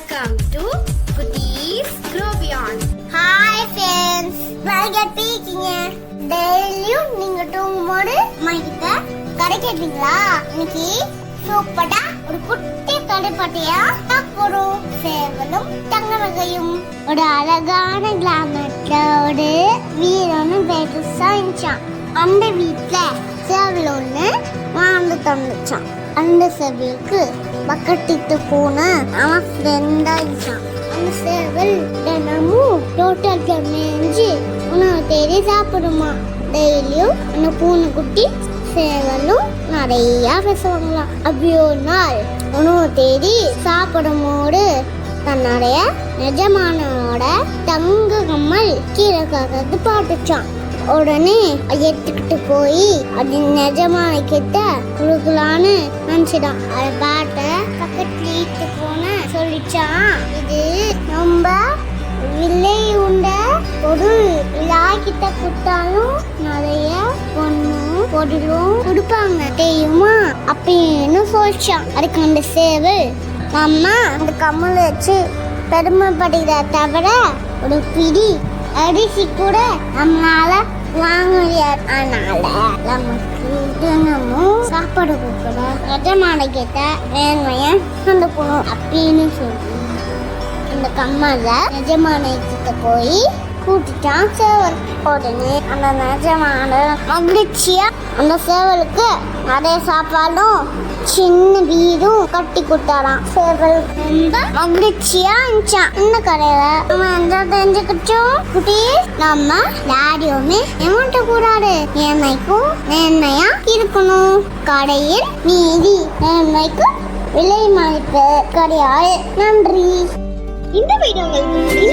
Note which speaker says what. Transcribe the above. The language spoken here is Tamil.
Speaker 1: வெல்கம் டு குட்டீஸ் க்ரோபியான்
Speaker 2: ஹாய் ஃப்ரெண்ட்ஸ் நான் எப்படி இருக்கீங்க டெய்லியும் நீங்க தூங்கும்போது மைக்கிட்ட கடை கேட்டீங்களா இன்னைக்கு சூப்பரா ஒரு குட்டி கதை பாட்டியா போறோம் சேவலும் தங்க வகையும். ஒரு அழகான கிராமத்துல ஒரு வீரனும் பெருசா இருந்துச்சான் அந்த வீட்டுல சேவல் ஒண்ணு வாழ்ந்து தந்துச்சான் அந்த சேவலுக்கு பக்கெட்டுக்கு பூனை அவன் ஃப்ரெண்டா அந்த சேவல் தினமும் ரோட்டல்ல மேய்ஞ்சு உணவு தேடி சாப்பிடுமா. டெய்லியும் அந்த பூனைக்குட்டி சேவலும் நிறையா பேசுவாங்களாம். அப்படி ஒரு நாள் உணவு தேடி சாப்பிடும்போது தன்னுடைய நிஜமானோட தங்க கம்மல் கீழே கதை பார்த்துச்சான் உடனே எடுத்துக்கிட்டு போய் அது நிஜமான கிட்ட குடுக்கலான்னு நினைச்சிடான் அதை பாட்ட பக்கத்துல ஈட்டு போன சொல்லிச்சான் இது ரொம்ப வில்லை உண்ட ஒரு விழாக்கிட்ட கொடுத்தாலும் நிறைய பொண்ணு பொருளும் கொடுப்பாங்க. தெரியுமா? அப்படின்னு சொல்லிச்சான். அதுக்கு அந்த சேவல் நம்ம அந்த கம்மல் வச்சு பெருமைப்படுகிற தவிர ஒரு பிடி அரிசி கூட நம்மளால வாங்க முடியாது அதனால நமக்கு தினமும் சாப்பாடு கொடுக்குற எஜமான கிட்ட வேண்மைய கொண்டு போகணும் அப்படின்னு சொல்லி அந்த கம்மல நிஜமான கிட்ட போய் கூட்டிட்டான் சேவல். உடனே அந்த நிஜமான மகிழ்ச்சியா அந்த சேவலுக்கு நிறைய சாப்பாடும் சின்ன வீடும் கட்டி கொடுத்தாராம். சேவல் ரொம்ப மகிழ்ச்சியா இருந்துச்சான் இந்த கடையில நம்ம எந்த தெரிஞ்சுக்கிட்டோம்? குட்டி நம்ம யாரையுமே ஏமாட்ட கூடாது. நேர்மைக்கும் நேர்மையா இருக்கணும்? கடையில் நீதி நேர்மைக்கு விலை மதிப்பு. கிடையாது நன்றி.
Speaker 1: இந்த இந்த வீடியோ உங்களுக்கு